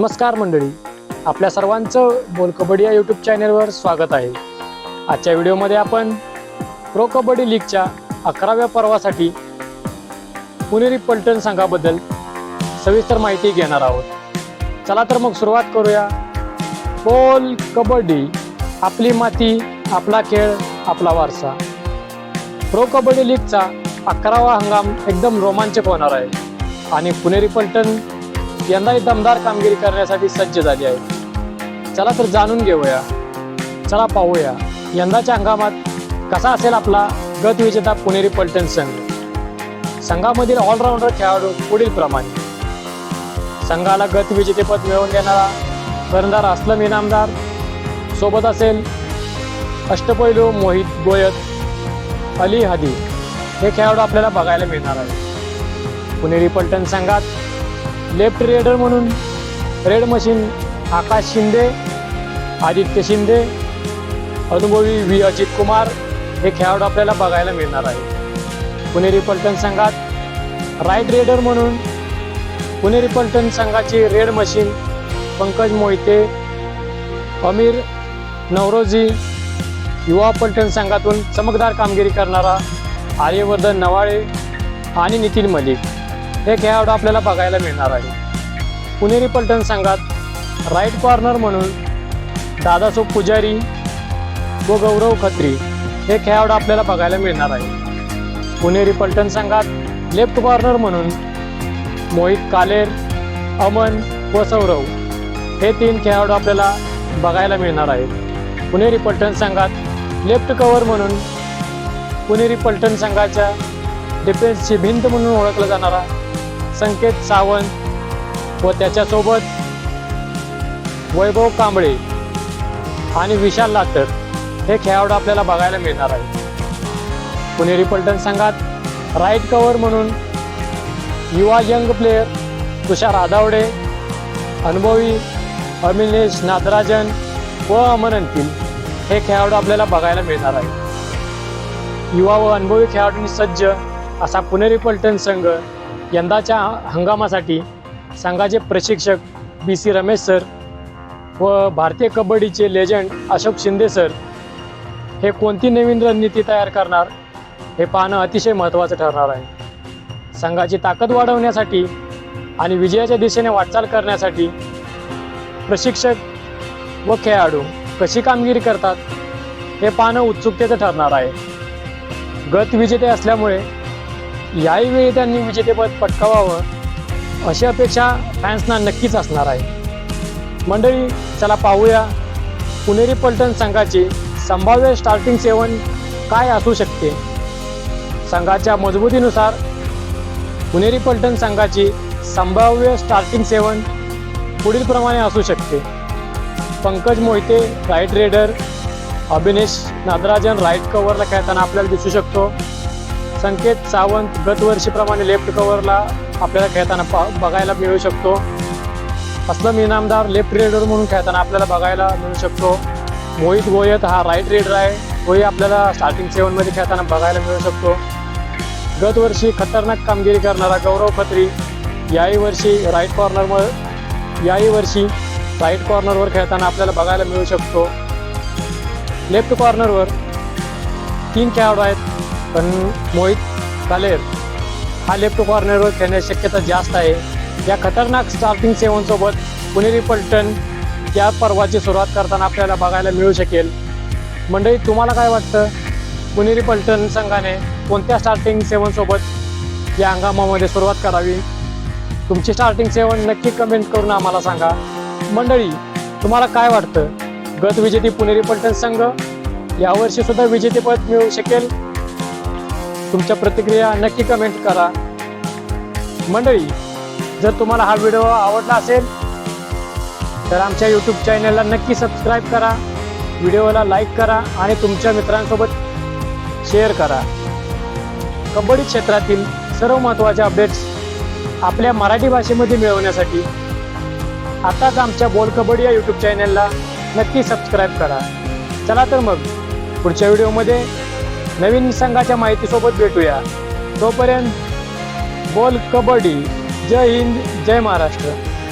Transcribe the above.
नमस्कार मंडळी. आपल्या सर्वांचं बोल कबड्डी या यूट्यूब चॅनलवर स्वागत आहे. आजच्या व्हिडिओमध्ये आपण प्रो कबड्डी लीगच्या अकराव्या पर्वासाठी पुणेरी पलटण संघाबद्दल सविस्तर माहिती घेणार आहोत. चला तर मग सुरुवात करूया. बोल कबड्डी आपली माती आपला खेळ आपला वारसा. प्रो कबड्डी लीगचा अकरावा हंगाम एकदम रोमांचक होणार आहे. आणि पुणेरी पलटण यंदाही दमदार कामगिरी करण्यासाठी सज्ज झाली आहे. चला तर जाणून घेऊया. चला पाहूया. यंदाच्या हंगामात कसा असेल आपला गतविजेता पुणेरी पलटण संघ? संघामधील ऑलराऊंडर खेळाडू पुढील प्रमाणे. संघाला गतविजेतेपद मिळवून देणारा कर्णधार असलम इनामदार सोबत असेल अष्टपैलू मोहित गोयत अली हदी. हे खेळाडू आपल्याला बघायला मिळणार आहे पुणेरी पलटण संघात लेफ्ट रेडर म्हणून रेड मशीन आकाश शिंदे आदित्य शिंदे अनुभवी व्ही अजित कुमार हे खेळाडू आपल्याला बघायला मिळणार आहे पुणेरी पलटण संघात राईट रेडर म्हणून पुणेरी पलटण संघाची रेड मशीन पंकज मोहिते अमीर नवरोजी युवा पलटण संघातून चमकदार कामगिरी करणारा आर्यवर्धन नवाळे आणि नितीन मलिक. हे खेळाडू आपल्याला बघायला मिळणार आहे. पुणेरी पलटण संघात राईट कॉर्नर म्हणून दादासो पुजारी व गौरव खत्री हे खेळाडू आपल्याला बघायला मिळणार आहे. पुणेरी पलटण संघात लेफ्ट कॉर्नर म्हणून मोहित कालेर अमन व सौरव हे तीन खेळाडू आपल्याला बघायला मिळणार आहेत. पुणेरी पलटण संघात लेफ्ट कवर म्हणून पुणेरी पलटण संघाच्या डिफेन्सची भिंत म्हणून ओळखला जाणारा संकेत सावंत व त्याच्यासोबत वैभव कांबळे आणि विशाल लातर हे खेळाडू आपल्याला बघायला मिळणार आहे पुणेरी पलटण संघात राईट कव्हर म्हणून युवा यंग प्लेयर तुषार आधावडे अनुभवी अमिनेश नादराजन व अमन अंतिल हे खेळाडू आपल्याला बघायला मिळणार आहे युवा व अनुभवी खेळाडूंनी सज्ज असा पुणेरी पलटण संघ यंदाच्या हंगामासाठी संघाचे प्रशिक्षक बी सी रमेश सर व भारतीय कबड्डीचे लेजंड अशोक शिंदे सर हे कोणती नवीन रणनीती तयार करणार हे पाहणं अतिशय महत्त्वाचं ठरणार आहे. संघाची ताकद वाढवण्यासाठी आणि विजयाच्या दिशेने वाटचाल करण्यासाठी प्रशिक्षक व खेळाडू कशी कामगिरी करतात हे पाहणं उत्सुकतेचं ठरणार आहे. गत विजेते असल्यामुळे याहीवेळी त्यांनी विजेतेपद पटकावावं अशी अपेक्षा फॅन्सना नक्कीच असणार आहे. मंडळी चला पाहूया पुणेरी पलटण संघाची संभाव्य स्टार्टिंग सेवन काय असू शकते. संघाच्या मजबूतीनुसार पुणेरी पलटण संघाची संभाव्य स्टार्टिंग सेवन पुढीलप्रमाणे असू शकते. Pankaj Mohite right raider Abhinesh Nadarajan right कव्हरला खेळताना आपल्याला दिसू शकतो. संकेत सावंत गतवर्षीप्रमाणे लेफ्ट कव्हरला आपल्याला खेळताना पा बघायला मिळू शकतो. असलम इनामदार लेफ्ट रेडर म्हणून खेळताना आपल्याला बघायला मिळू शकतो. मोहित गोयत हा राईट रेडर आहे. तोही आपल्याला स्टार्टिंग सेवनमध्ये खेळताना बघायला मिळू शकतो. गतवर्षी खतरनाक कामगिरी करणारा गौरव खत्री याही वर्षी राईट कॉर्नरवर याही वर्षी राईट कॉर्नरवर खेळताना आपल्याला बघायला मिळू शकतो. लेफ्ट कॉर्नरवर तीन खेळाडू आहेत. पण मोहित कालेर हा लेफ्ट कॉर्नरवर खेळण्याची शक्यता जास्त आहे. या खतरनाक स्टार्टिंग सेवनसोबत पुणेरी पलटण या पर्वाची सुरुवात करताना आपल्याला बघायला मिळू शकेल. मंडळी तुम्हाला काय वाटतं? पुणेरी पलटण संघाने कोणत्या स्टार्टिंग सेवनसोबत या हंगामामध्ये सुरुवात करावी? तुमची स्टार्टिंग सेवन नक्की कमेंट करून आम्हाला सांगा. मंडळी तुम्हाला काय वाटतं? गत विजेती पुणेरी पलटण संघ यावर्षी सुद्धा विजेतेपद मिळू शकेल? तुमच्या प्रतिक्रिया नक्की कमेंट करा. मंडळी जर तुम्हाला हा व्हिडिओ आवडला असेल तर आमच्या यूट्यूब चॅनलला नक्की सबस्क्राईब करा. व्हिडिओला लाईक करा आणि तुमच्या मित्रांसोबत शेअर करा. कबड्डी क्षेत्रातील सर्व महत्त्वाचे अपडेट्स आपल्या मराठी भाषेमध्ये मिळवण्यासाठी आताच आमच्या बोल कबड्डी या यूट्यूब चॅनलला नक्की सबस्क्राईब करा. चला तर मग पुढच्या व्हिडिओमध्ये नवीन संघाच्या माहितीसोबत भेटूया. तोपर्यंत बोल कबड्डी. जय हिंद जय महाराष्ट्र.